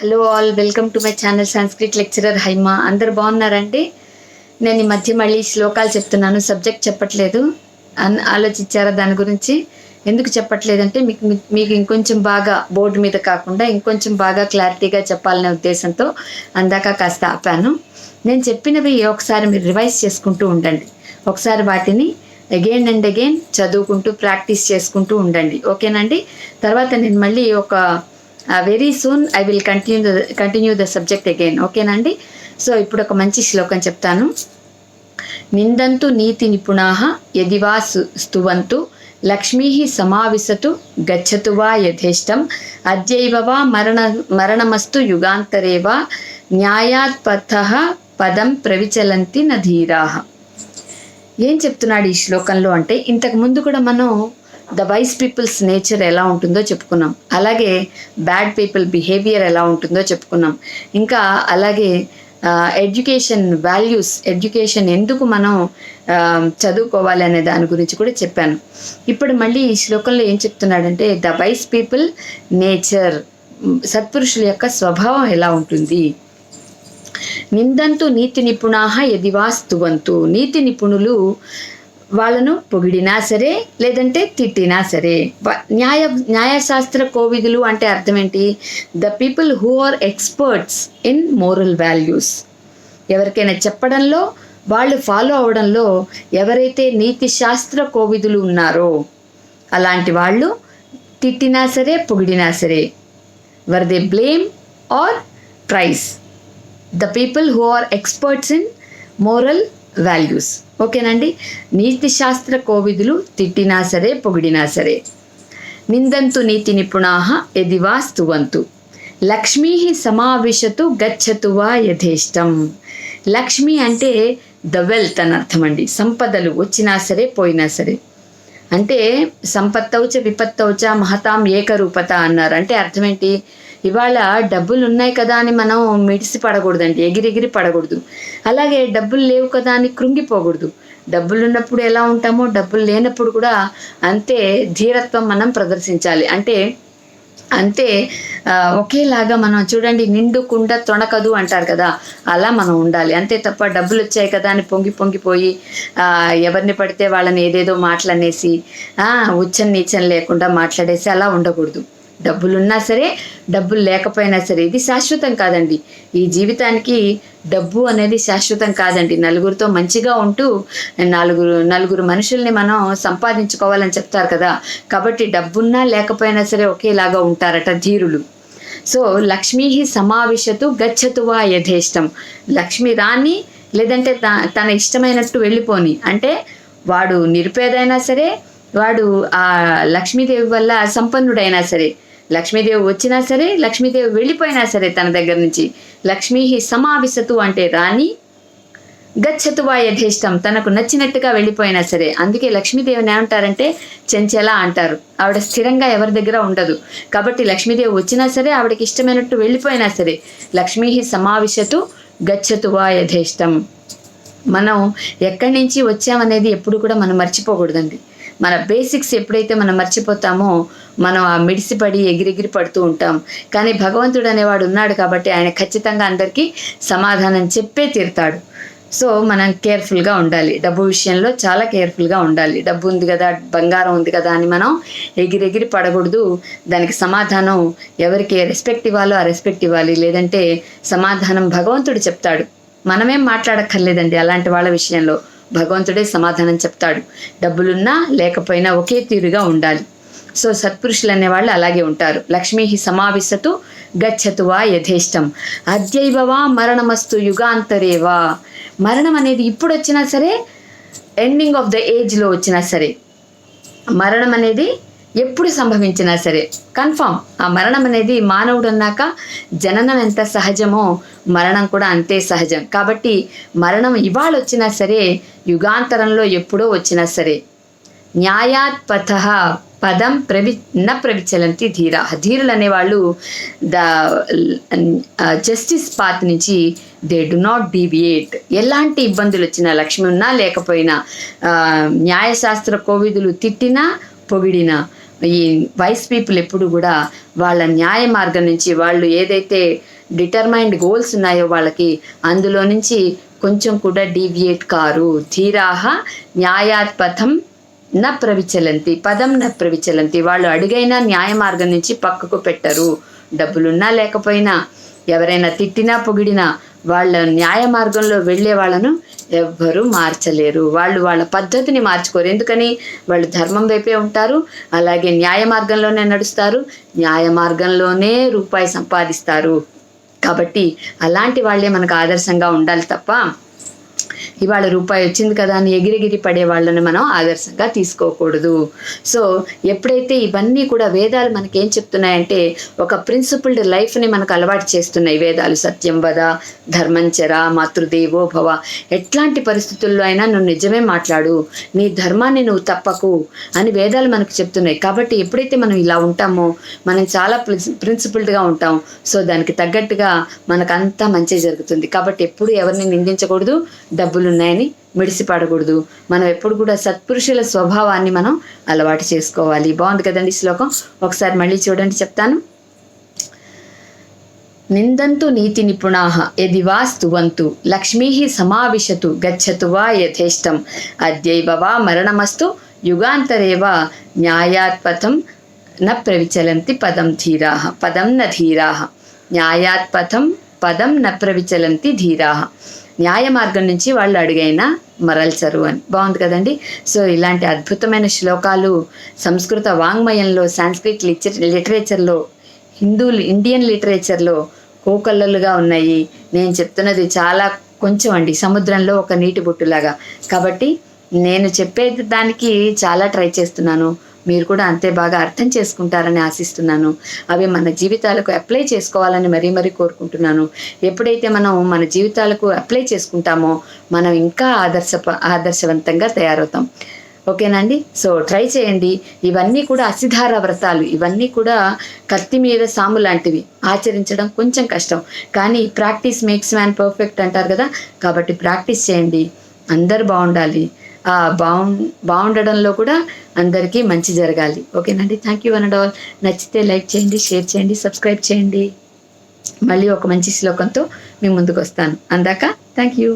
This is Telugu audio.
Hello all welcome to my channel Sanskrit lecturer Haima అందరు బాగున్నారండి? నేను ఈ మధ్య మళ్ళీ శ్లోకాలు చెప్తున్నాను సబ్జెక్ట్ చెప్పట్లేదు. అన్ ఆలోచించారా దాని గురించి? ఎందుకు చెప్పట్లేదంటే మీకు మీకు ఇంకొంచెం బాగా బోర్డు మీద కాకుండా ఇంకొంచెం బాగా క్లారిటీగా చెప్పాలనే ఉద్దేశంతో అందాక కాస్త ఆపాను. నేను చెప్పినవి ఒకసారి మీరు రివైజ్ చేసుకుంటూ ఉండండి. ఒకసారి వాటిని అగైన్ అండ్ అగైన్ చదువుకుంటూ ప్రాక్టీస్ చేసుకుంటూ ఉండండి. ఓకేనండి తర్వాత నేను మళ్ళీ ఒక very soon I will continue continue the subject again ఓకేనండి సో ఇప్పుడు ఒక మంచి శ్లోకం చెప్తాను. నిందంతు నీతి నిపుణాహ యదివా స్తువంతు లక్ష్మీ సమావిశతు గచ్చతు వా యథేష్టం అద్యైవ వా మరణ మరణమస్తు యుగాంతరే వా న్యాయాత్పథ పదం ప్రవిచలంతి నధీరాహ ఏం చెప్తున్నాడు ఈ శ్లోకంలో అంటే ఇంతకు ముందు కూడా మనం ద వైస్ పీపుల్స్ నేచర్ ఎలా ఉంటుందో చెప్పుకున్నాం. అలాగే బ్యాడ్ పీపుల్ బిహేవియర్ ఎలా ఉంటుందో చెప్పుకున్నాం. ఇంకా అలాగే ఎడ్యుకేషన్ వాల్యూస్ ఎడ్యుకేషన్ ఎందుకు మనం చదువుకోవాలి అనే దాని గురించి కూడా చెప్పాను. ఇప్పుడు మళ్ళీ ఈ శ్లోకంలో ఏం చెప్తున్నాడంటే ద వైస్ పీపుల్ నేచర్ సత్పురుషుల యొక్క స్వభావం ఎలా ఉంటుంది? నిందంతు నీతి నిపుణాహ ఎదివా స్తువంతు నీతి నిపుణులు వాళ్ళను పొగిడినా సరే లేదంటే తిట్టినా సరే. వ- న్యాయ న్యాయశాస్త్ర కోవిదులు అంటే అర్థం ఏంటి the people who are experts in moral values ఎవరికైనా చెప్పడంలో వాళ్ళు ఫాలో అవడంలో ఎవరైతే నీతి శాస్త్ర కోవిదులు ఉన్నారో అలాంటి వాళ్ళు తిట్టినా సరే పొగిడినా సరే were they blame or praise the people who are experts in moral values ఓకేనండి? నీతి శాస్త్ర కోవిదులు తిట్టినా సరే పొగిడినా సరే. నిందంతు నీతి నిపుణాహ ఎదివా స్తువంతు. లక్ష్మీ సమావిశతు గచ్చతు వా యథేష్టం. లక్ష్మి అంటే ద వెల్త్ అని అర్థం అండి సంపదలు వచ్చినా సరే పోయినా సరే. అంటే సంపత్తౌచ విపత్తౌచ మహతాం ఏకరూపత అన్నారు. అంటే అర్థం ఏంటి ఇవాళ డబ్బులు ఉన్నాయి కదా అని మనం మిడిసి పడకూడదండి ఎగిరెగిరి పడకూడదు. అలాగే డబ్బులు లేవు కదా అని కృంగిపోకూడదు. డబ్బులు ఉన్నప్పుడు ఎలా ఉంటామో డబ్బులు లేనప్పుడు కూడా అంతే ధీరత్వం మనం ప్రదర్శించాలి. అంటే అంతే ఒకేలాగా మనం చూడండి నిండుకుండ తొణకదు అంటారు కదా అలా మనం ఉండాలి. అంతే తప్ప డబ్బులు వచ్చాయి కదా అని పొంగి పొంగిపోయి ఎవరిని పడితే వాళ్ళని ఏదేదో మాటలు అనేసి ఉచ్చం నీచం లేకుండా మాట్లాడేసి అలా ఉండకూడదు. డబ్బులున్నా సరే డబ్బులు లేకపోయినా సరే ఇది శాశ్వతం కాదండి. ఈ జీవితానికి డబ్బు అనేది శాశ్వతం కాదండి. నలుగురితో మంచిగా ఉంటూ నలుగురు నలుగురు మనుషుల్ని మనం సంపాదించుకోవాలని చెప్తారు కదా. కాబట్టి డబ్బున్నా లేకపోయినా సరే ఒకేలాగా ఉంటారట ధీరులు. సో లక్ష్మీ సమావిశతు గచ్చతు వా యథేష్టం. లక్ష్మి రాని లేదంటే తన ఇష్టమైనట్టు వెళ్ళిపోని. అంటే వాడు నిరుపేదైనా సరే వాడు ఆ లక్ష్మీదేవి వల్ల సంపన్నుడైనా సరే లక్ష్మీదేవి వచ్చినా సరే లక్ష్మీదేవి వెళ్ళిపోయినా సరే తన దగ్గర నుంచి. లక్ష్మీ సమావిశతు అంటే రాణి గచ్చతు వా యథేష్టం తనకు నచ్చినట్టుగా వెళ్ళిపోయినా సరే. అందుకే లక్ష్మీదేవిని ఏమంటారంటే చెంచెల అంటారు. ఆవిడ స్థిరంగా ఎవరి దగ్గర ఉండదు. కాబట్టి లక్ష్మీదేవి వచ్చినా సరే ఆవిడకి ఇష్టమైనట్టు వెళ్ళిపోయినా సరే లక్ష్మీ సమావిశతు గచ్చతు వా యథేష్టం. మనం ఎక్కడి నుంచి వచ్చామనేది ఎప్పుడు కూడా మనం మర్చిపోకూడదండి. మన బేసిక్స్ ఎప్పుడైతే మనం మర్చిపోతామో మనం ఆ మిడిసిపడి ఎగిరెగిరి పడుతూ ఉంటాం. కానీ భగవంతుడు అనేవాడు ఉన్నాడు కాబట్టి ఆయన ఖచ్చితంగా అందరికీ సమాధానం చెప్పే తీరుతాడు. సో మనం కేర్ఫుల్గా ఉండాలి. డబ్బు విషయంలో చాలా కేర్ఫుల్గా ఉండాలి. డబ్బు ఉంది కదా బంగారం ఉంది కదా అని మనం ఎగిరెగిరి పడకూడదు. దానికి సమాధానం ఎవరికి రెస్పెక్ట్ ఇవ్వాలో ఆ రెస్పెక్ట్ ఇవ్వాలి. లేదంటే సమాధానం భగవంతుడు చెప్తాడు. మనమేం మాట్లాడక్కర్లేదండి అలాంటి వాళ్ళ విషయంలో. భగవంతుడే సమాధానం చెప్తాడు. డబ్బులున్నా లేకపోయినా ఒకే తీరుగా ఉండాలి. సో సత్పురుషులు అనేవాళ్ళు అలాగే ఉంటారు. లక్ష్మీ సమావిశతు గచ్చతు వా యథేష్టం. అద్యైవవా మరణమస్తు యుగాంతరేవా. మరణం అనేది ఇప్పుడు వచ్చినా సరే ఎండింగ్ ఆఫ్ ద ఏజ్లో వచ్చినా సరే. మరణం అనేది ఎప్పుడు సంభవించినా సరే. కన్ఫామ్. ఆ మరణం అనేది మానవుడు అన్నాక జననం ఎంత సహజమో మరణం కూడా అంతే సహజం. కాబట్టి మరణం ఇవాళ వచ్చినా సరే యుగాంతరంలో ఎప్పుడో వచ్చినా సరే. న్యాయాత్ పథ పదం ప్రవి న ప్రవిచలంతి ధీర. ధీరులు అనేవాళ్ళు ద జస్టిస్ పాత్ నుంచి దే డు నాట్ డీవియేట్. ఎలాంటి ఇబ్బందులు వచ్చినా లక్ష్మి ఉన్నా లేకపోయినా న్యాయశాస్త్ర కోవిదులు తిట్టినా పొగిడినా ఈ వైస్ పీపుల్ ఎప్పుడు కూడా వాళ్ళ న్యాయ మార్గం నుంచి వాళ్ళు ఏదైతే డిటర్మైన్డ్ గోల్స్ ఉన్నాయో వాళ్ళకి అందులో నుంచి కొంచెం కూడా డీవియేట్ కారు. ధీరాహ న్యాయాత్పథం న ప్రవిచలంతి పదం న ప్రవిచలంతి. వాళ్ళు అడిగైన న్యాయ మార్గం నుంచి పక్కకు పెట్టరు. డబ్బులున్నా లేకపోయినా ఎవరైనా తిట్టినా పొగిడినా వాళ్ళ న్యాయ మార్గంలో వెళ్ళే వాళ్ళను ఎవ్వరూ మార్చలేరు. వాళ్ళు వాళ్ళ పద్ధతిని మార్చుకోరు. ఎందుకని? వాళ్ళు ధర్మం వైపే ఉంటారు. అలాగే న్యాయ మార్గంలోనే నడుస్తారు. న్యాయ మార్గంలోనే రూపాయి సంపాదిస్తారు. కాబట్టి అలాంటి వాళ్ళే మనకు ఆదర్శంగా ఉండాలి తప్ప ఇవాళ రూపాయి వచ్చింది కదా అని ఎగిరెగిరి పడే వాళ్ళని మనం ఆదర్శంగా తీసుకోకూడదు. సో ఎప్పుడైతే ఇవన్నీ కూడా వేదాలు మనకి ఏం చెప్తున్నాయంటే ఒక ప్రిన్సిపుల్డ్ లైఫ్ని మనకు అలవాటు చేస్తున్నాయి వేదాలు. సత్యం వద ధర్మంచర మాతృదేవో భవ. ఎట్లాంటి పరిస్థితుల్లో అయినా నువ్వు నిజమే మాట్లాడు. నీ ధర్మాన్ని నువ్వు తప్పకు అని వేదాలు మనకు చెప్తున్నాయి. కాబట్టి ఎప్పుడైతే మనం ఇలా ఉంటామో మనం చాలా ప్రిన్సిపుల్డ్గా ఉంటాం. సో దానికి తగ్గట్టుగా మనకంతా మంచి జరుగుతుంది. కాబట్టి ఎప్పుడు ఎవరిని నిందించకూడదు. డబ్బులు ఉన్నాయని మిడిసిపడకూడదు. మనం ఎప్పుడు కూడా సత్పురుషుల స్వభావాన్ని మనం అలవాటు చేసుకోవాలి. బాగుంది కదండి శ్లోకం? ఒకసారి మళ్ళీ చూడండి చెప్తాను. నిందంతు నీతి నిపుణా యది వా స్తువంతు లక్ష్మీ సమావిశతు గచ్చతు వా యథేష్టం. అద్యైవ వా మరణమస్తు యుగాంతరేవ న్యాయాత్పథం న ప్రవిచలంతి పదం ధీరాహ పదం న ధీరాహ న్యాయాత్పథం పదం న ప్రవిచలంతి ధీరాహ న్యాయ మార్గం నుంచి వాళ్ళు అడుగైనా మరల్చరు అని బాగుంది కదండి? సో ఇలాంటి అద్భుతమైన శ్లోకాలు సంస్కృత వాంగ్మయంలో సాంస్క్రిట్ లిటరే లిటరేచర్లో హిందూ ఇండియన్ లిటరేచర్లో కోకల్లలుగా ఉన్నాయి. నేను చెప్తున్నది చాలా కొంచెం అండి. సముద్రంలో ఒక నీటి బొట్టులాగా. కాబట్టి నేను చెప్పేది దానికి చాలా ట్రై చేస్తున్నాను. మీరు కూడా అంతే బాగా అర్థం చేసుకుంటారని ఆశిస్తున్నాను. అవి మన జీవితాలకు అప్లై చేసుకోవాలని మరీ మరీ కోరుకుంటున్నాను. ఎప్పుడైతే మనం మన జీవితాలకు అప్లై చేసుకుంటామో మనం ఇంకా ఆదర్శ ఆదర్శవంతంగా తయారవుతాం. ఓకేనండి సో ట్రై చేయండి. ఇవన్నీ కూడా అసిధార వ్రతాలు. ఇవన్నీ కూడా కత్తి మీద సాము లాంటివి. ఆచరించడం కొంచెం కష్టం. కానీ ప్రాక్టీస్ మేక్స్ మ్యాన్ పర్ఫెక్ట్ అంటారు కదా? కాబట్టి ప్రాక్టీస్ చేయండి. అందరు బాగుండాలి. బాగు బాగుండడంలో కూడా అందరికీ మంచి జరగాలి. ఓకేనండి? Thank you one and all నచ్చితే లైక్ చేయండి షేర్ చేయండి సబ్స్క్రైబ్ చేయండి. మళ్ళీ ఒక మంచి శ్లోకంతో మీ ముందుకు వస్తాను అందాక థ్యాంక్ యూ